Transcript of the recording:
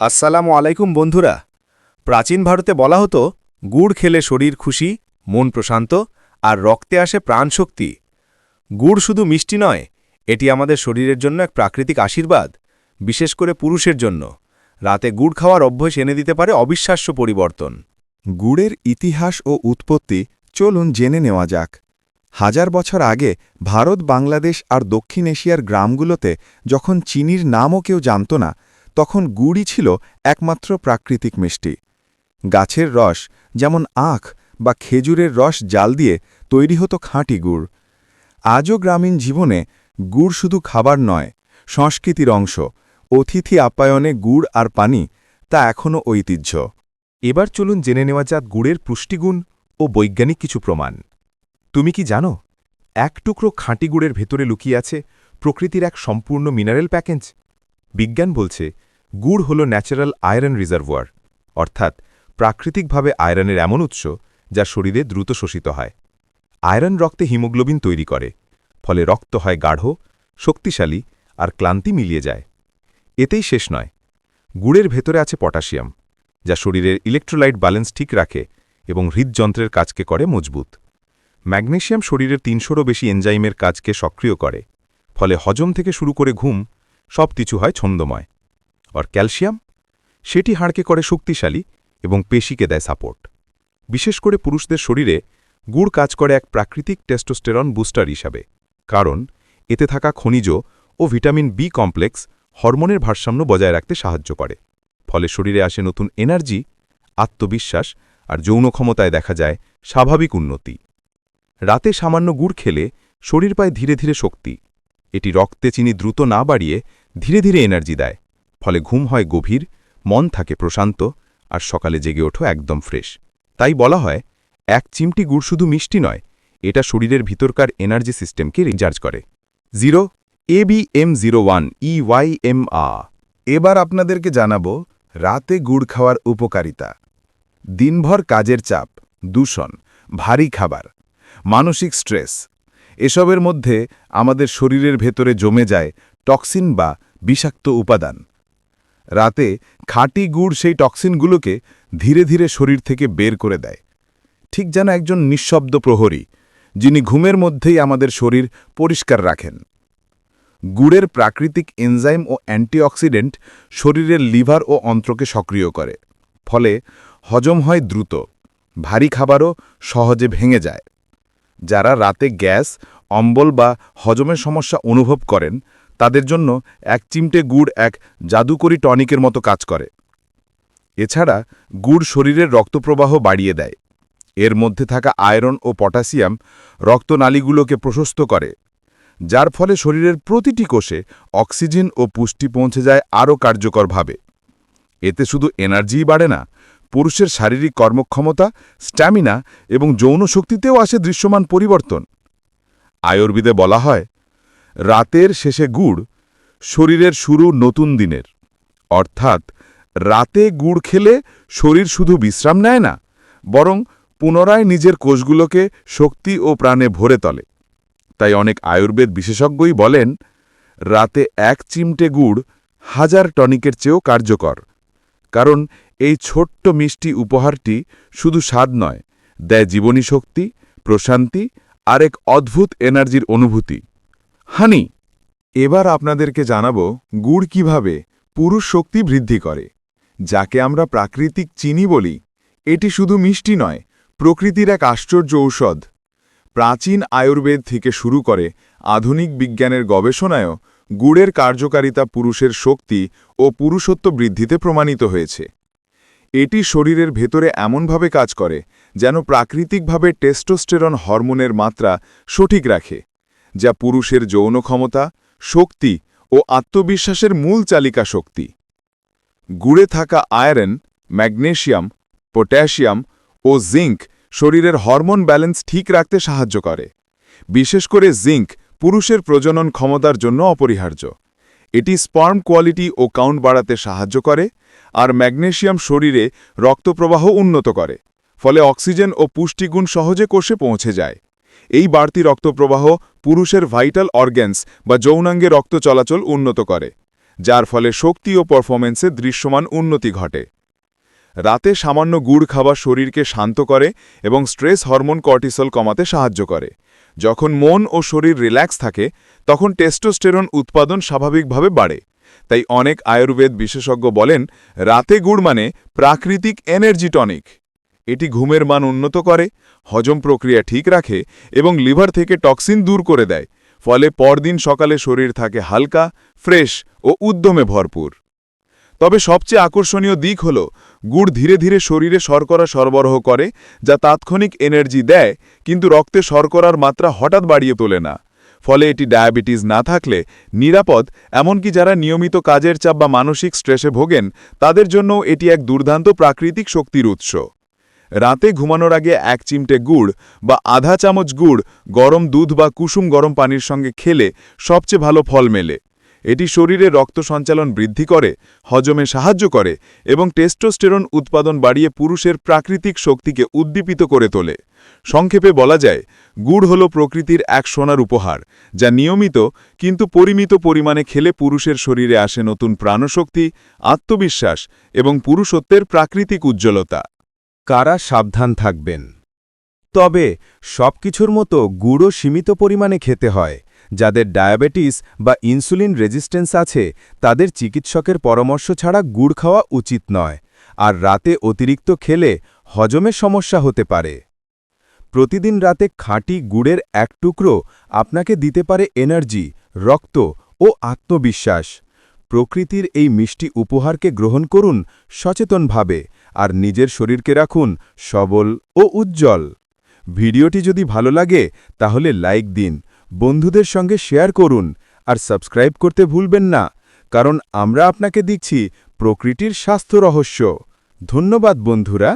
আসসালামু আলাইকুম বন্ধুরা। প্রাচীন ভারতে বলা হতো, গুড় খেলে শরীর খুশি, মন প্রশান্ত আর রক্তে আসে প্রাণশক্তি। গুড় শুধু মিষ্টি নয়, এটি আমাদের শরীরের জন্য এক প্রাকৃতিক আশীর্বাদ, বিশেষ করে পুরুষের জন্য। রাতে গুড় খাওয়ার অভ্যাস এনে দিতে পারে অবিশ্বাস্য পরিবর্তন। গুড়ের ইতিহাস ও উৎপত্তি চলুন জেনে নেওয়া যাক। হাজার বছর আগে ভারত, বাংলাদেশ আর দক্ষিণ এশিয়ার গ্রামগুলোতে যখন চিনির নামও কেউ জানত না তখন গুড়ই ছিল একমাত্র প্রাকৃতিক মিষ্টি। গাছের রস, যেমন আখ বা খেজুরের রস জাল দিয়ে তৈরি হতো খাঁটি গুড়। আজও গ্রামীণ জীবনে গুড় শুধু খাবার নয়, সংস্কৃতির অংশ, অতিথি আপ্যায়নে গুড় আর পানি, তা এখনও ঐতিহ্য। এবার চলুন জেনে নেওয়া যাক গুড়ের পুষ্টিগুণ ও বৈজ্ঞানিক কিছু প্রমাণ। তুমি কি জানো, এক টুকরো খাঁটি গুড়ের ভেতরে লুকিয়ে আছে প্রকৃতির এক সম্পূর্ণ মিনারেল প্যাকেজ? বিজ্ঞান বলছে গুড় হল ন্যাচারাল আয়রন রিজার্ভোয়ার, অর্থাৎ প্রাকৃতিকভাবে আয়রনের এমন উৎস যা শরীরে দ্রুত শোষিত হয়। আয়রন রক্তে হিমোগ্লোবিন তৈরি করে, ফলে রক্ত হয় গাঢ়, শক্তিশালী আর ক্লান্তি মিলিয়ে যায়। এতেই শেষ নয়। গুড়ের ভেতরে আছে পটাশিয়াম, যা শরীরের ইলেকট্রোলাইট ব্যালেন্স ঠিক রাখে এবং হৃদযন্ত্রের কাজকে করে মজবুত। ম্যাগনেশিয়াম শরীরের তিনশোরও বেশি এনজাইমের কাজকে সক্রিয় করে, ফলে হজম থেকে শুরু করে ঘুম সব কিছু হয় ছন্দময়। আর ক্যালসিয়াম, সেটি হাড়কে করে শক্তিশালী এবং পেশিকে দেয় সাপোর্ট। বিশেষ করে পুরুষদের শরীরে গুড় কাজ করে এক প্রাকৃতিক টেস্টোস্টেরন বুস্টার হিসাবে, কারণ এতে থাকা খনিজ ও ভিটামিন বি কমপ্লেক্স হরমোনের ভারসাম্য বজায় রাখতে সাহায্য করে। ফলে শরীরে আসে নতুন এনার্জি, আত্মবিশ্বাস আর যৌন ক্ষমতায় দেখা যায় স্বাভাবিক উন্নতি। রাতে সামান্য গুড় খেলে শরীর পায় ধীরে ধীরে শক্তি। এটি রক্তে চিনি দ্রুত না বাড়িয়ে ধীরে ধীরে এনার্জি দেয়। ফলে ঘুম হয় গভীর, মন থাকে প্রশান্ত, আর সকালে জেগে ওঠো একদম ফ্রেশ। তাই বলা হয়, এক চিমটি গুড় শুধু মিষ্টি নয়, এটা শরীরের ভিতরকার এনার্জি সিস্টেমকে রিচার্জ করে। Zero A B M zero one E Y M আ এবার আপনাদেরকে জানাব, রাতে গুড় খাওয়ার উপকারিতা। দিনভর কাজের চাপ, দূষণ, ভারী খাবার, মানসিক স্ট্রেস, এসবের মধ্যে আমাদের শরীরের ভেতরে জমে যায় টক্সিন বা বিষাক্ত উপাদান। রাতে খাঁটি গুড় সেই টক্সিনগুলোকে ধীরে ধীরে শরীর থেকে বের করে দেয়। ঠিক যেন একজন নিঃশব্দ প্রহরী, যিনি ঘুমের মধ্যেই আমাদের শরীর পরিষ্কার রাখেন। গুড়ের প্রাকৃতিক এনজাইম ও অ্যান্টিঅক্সিডেন্ট শরীরের লিভার ও অন্ত্রকে সক্রিয় করে, ফলে হজম হয় দ্রুত, ভারী খাবারও সহজে ভেঙে যায়। যারা রাতে গ্যাস, অম্বল বা হজমের সমস্যা অনুভব করেন তাদের জন্য এক চিমটে গুড় এক জাদুকরি টনিকের মতো কাজ করে। এছাড়া গুড় শরীরের রক্তপ্রবাহ বাড়িয়ে দেয়। এর মধ্যে থাকা আয়রন ও পটাশিয়াম রক্তনালীগুলোকে প্রশস্ত করে, যার ফলে শরীরের প্রতিটি কোষে অক্সিজেন ও পুষ্টি পৌঁছে যায় আরও কার্যকরভাবে। এতে শুধু এনার্জিই বাড়ে না, পুরুষের শারীরিক কর্মক্ষমতা, স্ট্যামিনা এবং যৌন শক্তিতেও আসে দৃশ্যমান পরিবর্তন। আয়ুর্বেদে বলা হয় রাতের শেষে গুড়, শরীরের শুরু নতুন দিনের। অর্থাৎ, রাতে গুড় খেলে শরীর শুধু বিশ্রাম নেয় না, বরং পুনরায় নিজের কোষগুলোকে শক্তি ও প্রাণে ভরে তোলে। তাই অনেক আয়ুর্বেদ বিশেষজ্ঞই বলেন, রাতে এক চিমটে গুড় হাজার টনিকের চেয়েও কার্যকর। কারণ এই ছোট্ট মিষ্টি উপহারটি শুধু স্বাদ নয়, দেয় জীবনী শক্তি, প্রশান্তি আর এক অদ্ভুত এনার্জির অনুভূতি। হানি, এবার আপনাদেরকে জানাব গুড় কীভাবে পুরুষ শক্তি বৃদ্ধি করে। যাকে আমরা প্রাকৃতিক চিনি বলি, এটি শুধু মিষ্টি নয়, প্রকৃতির এক আশ্চর্য ঔষধ। প্রাচীন আয়ুর্বেদ থেকে শুরু করে আধুনিক বিজ্ঞানের গবেষণায়ও গুড়ের কার্যকারিতা পুরুষের শক্তি ও পুরুষত্ব বৃদ্ধিতে প্রমাণিত হয়েছে। এটি শরীরের ভেতরে এমনভাবে কাজ করে, যেন প্রাকৃতিকভাবে টেস্টোস্টেরন হরমোনের মাত্রা সঠিক রাখে। যা পুরুষের যৌন ক্ষমতা, শক্তি ও আত্মবিশ্বাসের মূল চালিকা শক্তি। গুড়ে থাকা আয়রন, ম্যাগনেশিয়াম, পটাশিয়াম ও জিঙ্ক শরীরের হরমোন ব্যালেন্স ঠিক রাখতে সাহায্য করে। বিশেষ করে জিঙ্ক পুরুষের প্রজনন ক্ষমতার জন্য অপরিহার্য। এটি স্পার্ম কোয়ালিটি ও কাউন্ট বাড়াতে সাহায্য করে আর ম্যাগনেশিয়াম শরীরে রক্তপ্রবাহ উন্নত করে, ফলে অক্সিজেন ও পুষ্টিগুণ সহজে কোষে পৌঁছে যায়। এই বাড়তি রক্তপ্রবাহ পুরুষের ভাইটাল অর্গ্যান্স বা যৌনাঙ্গে রক্ত চলাচল উন্নত করে, যার ফলে শক্তি ও পারফরমেন্সে দৃশ্যমান উন্নতি ঘটে। রাতে সামান্য গুড় খাওয়া শরীরকে শান্ত করে এবং স্ট্রেস হরমোন কর্টিসল কমাতে সাহায্য করে। যখন মন ও শরীর রিল্যাক্স থাকে, তখন টেস্টোস্টেরন উৎপাদন স্বাভাবিকভাবে বাড়ে। তাই অনেক আয়ুর্বেদ বিশেষজ্ঞ বলেন, রাতে গুড় মানে প্রাকৃতিক এনার্জি টনিক। এটি ঘুমের মান উন্নত করে, হজম প্রক্রিয়া ঠিক রাখে এবং লিভার থেকে টক্সিন দূর করে দেয়, ফলে পরদিন সকালে শরীর থাকে হালকা, ফ্রেশ ও উদ্যমে ভরপুর। তবে সবচেয়ে আকর্ষণীয় দিক হল, গুড় ধীরে ধীরে শরীরে শর্করা সরবরাহ করে, যা তাৎক্ষণিক এনার্জি দেয়, কিন্তু রক্তে শর্করার মাত্রা হঠাৎ বাড়িয়ে তোলে না। ফলে এটি ডায়াবেটিস না থাকলে নিরাপদ, এমনকি যারা নিয়মিত কাজের চাপ বা মানসিক স্ট্রেসে ভোগেন, তাদের জন্য এটি এক দুর্দান্ত প্রাকৃতিক শক্তির উৎস। রাতে ঘুমানোর আগে এক চিমটে গুড় বা আধা চামচ গুড়, গরম দুধ বা কুসুম গরম পানির সঙ্গে খেলে সবচেয়ে ভালো ফল মেলে। এটি শরীরে রক্ত সঞ্চালন বৃদ্ধি করে, হজমে সাহায্য করে এবং টেস্টোস্টেরন উৎপাদন বাড়িয়ে পুরুষের প্রাকৃতিক শক্তিকে উদ্দীপিত করে তোলে। সংক্ষেপে বলা যায়, গুড় হল প্রকৃতির এক সোনার উপহার, যা নিয়মিত কিন্তু পরিমিত পরিমাণে খেলে পুরুষের শরীরে আসে নতুন প্রাণশক্তি, আত্মবিশ্বাস এবং পুরুষত্বের প্রাকৃতিক উজ্জ্বলতা। কারা সাবধান থাকবেন। তবে, সবকিছুর মতো গুড়ও সীমিত পরিমাণে খেতে হয়, যাদের ডায়াবেটিস বা ইনসুলিন রেজিস্ট্যান্স আছে, তাদের চিকিৎসকের পরামর্শ ছাড়া গুড় খাওয়া উচিত নয়, আর রাতে অতিরিক্ত খেলে হজমে সমস্যা হতে পারে। প্রতিদিন রাতে খাঁটি গুড়ের এক টুকরো আপনাকে দিতে পারে এনার্জি, রক্ত ও আত্মবিশ্বাস। প্রকৃতির এই মিষ্টি উপহারকে গ্রহণ করুন সচেতনভাবে। আর নিজের শরীরকে রাখুন সবল ও উজ্জ্বল। ভিডিওটি যদি ভালো লাগে, তাহলে লাইক দিন, বন্ধুদের সঙ্গে শেয়ার করুন আর সাবস্ক্রাইব করতে ভুলবেন না, কারণ আমরা আপনাকে দিচ্ছি প্রকৃতির স্বাস্থ্য রহস্য। ধন্যবাদ, বন্ধুরা।